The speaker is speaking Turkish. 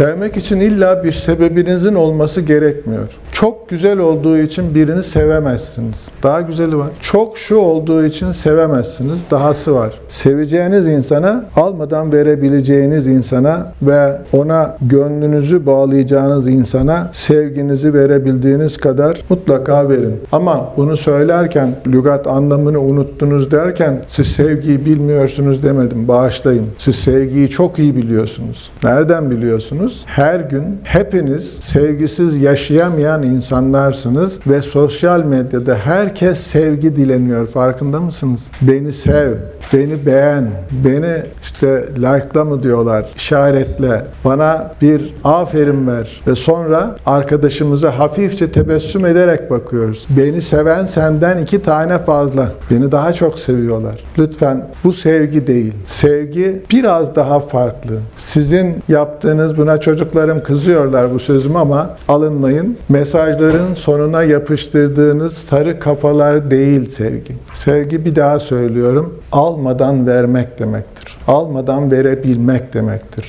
Sevmek için illa bir sebebinizin olması gerekmiyor. Çok güzel olduğu için birini sevemezsiniz. Daha güzeli var. Çok şu olduğu için sevemezsiniz. Dahası var. Seveceğiniz insana, almadan verebileceğiniz insana ve ona gönlünüzü bağlayacağınız insana sevginizi verebildiğiniz kadar mutlaka verin. Ama bunu söylerken lügat anlamını unuttunuz derken siz sevgiyi bilmiyorsunuz demedim. Bağışlayın. Siz sevgiyi çok iyi biliyorsunuz. Nereden biliyorsunuz? Her gün hepiniz sevgisiz yaşayamayan insanlarsınız ve sosyal medyada herkes sevgi dileniyor. Farkında mısınız? Beni sev, beni beğen, beni işte like'la mı diyorlar, işaretle, bana bir aferin ver ve sonra arkadaşımıza hafifçe tebessüm ederek bakıyoruz. Beni seven senden iki tane fazla. Beni daha çok seviyorlar. Lütfen bu sevgi değil. Sevgi biraz daha farklı. Sizin yaptığınız buna çocuklarım kızıyorlar bu sözüm ama alınmayın. Mesajların sonuna yapıştırdığınız sarı kafalar değil sevgi. Sevgi bir daha söylüyorum. Almadan vermek demektir. Almadan verebilmek demektir.